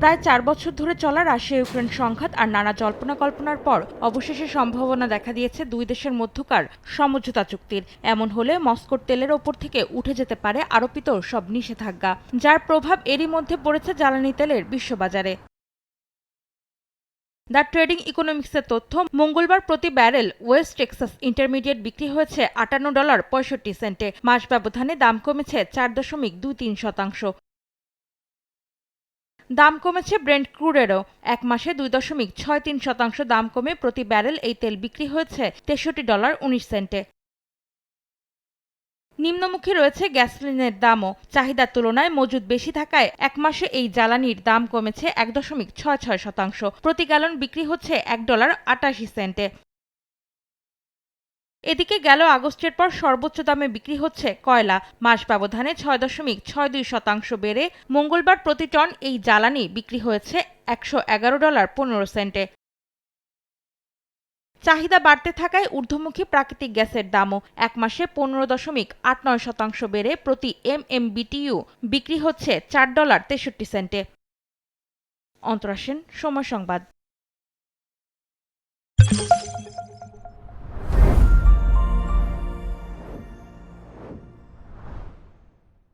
প্রায় চার বছর ধরে চলা রাশিয়া ইউক্রেন সংঘাত আর নানা জল্পনা কল্পনার পর অবশেষে সম্ভাবনা দেখা দিয়েছে দুই দেশের মধ্যকার সমঝোতা চুক্তির। এমন হলে মস্কোর তেলের ওপর থেকে উঠে যেতে পারে আরোপিত সব নিষেধাজ্ঞা, যার প্রভাব এরই মধ্যে পড়েছে জ্বালানি তেলের বিশ্ববাজারে। দ্য ট্রেডিং ইকোনমিক্সের তথ্য, মঙ্গলবার প্রতি ব্যারেল ওয়েস্ট টেক্সাস ইন্টারমিডিয়েট বিক্রি হয়েছে আটান্ন ডলার পঁয়ষট্টি সেন্টে। মাস ব্যবধানে দাম কমেছে চার দশমিক দুই তিন শতাংশ। দাম কমেছে ব্রেন্ড ক্রুডেরও এক মাসে দুই দশমিক ছয় তিন শতাংশ দাম কমে প্রতি ব্যারেল এই তেল বিক্রি হয়েছে তেষট্টি ডলার উনিশ সেন্টে নিম্নমুখী রয়েছে গ্যাসোলিনের দামও। চাহিদার তুলনায় মজুদ বেশি থাকায় এক মাসে এই জ্বালানির দাম কমেছে এক দশমিক ছয় ছয় শতাংশ। প্রতি গ্যালন বিক্রি হচ্ছে এক ডলার আটাশি সেন্টে এদিকে গেল আগস্টের পর সর্বোচ্চ দামে বিক্রি হচ্ছে কয়লা। মাস ব্যবধানে ছয় দশমিক ছয় দুই শতাংশ বেড়ে মঙ্গলবার প্রতি টন এই জ্বালানি বিক্রি হয়েছে একশো এগারো ডলার পনেরো সেন্টে। চাহিদা বাড়তে থাকায় ঊর্ধ্বমুখী প্রাকৃতিক গ্যাসের দামও এক মাসে পনেরো দশমিক আট নয় শতাংশ বেড়ে প্রতি এম এম বিটিইউ বিক্রি হচ্ছে চার ডলার তেষট্টি সেন্টে। অন্তরাসেন, সময় সংবাদ।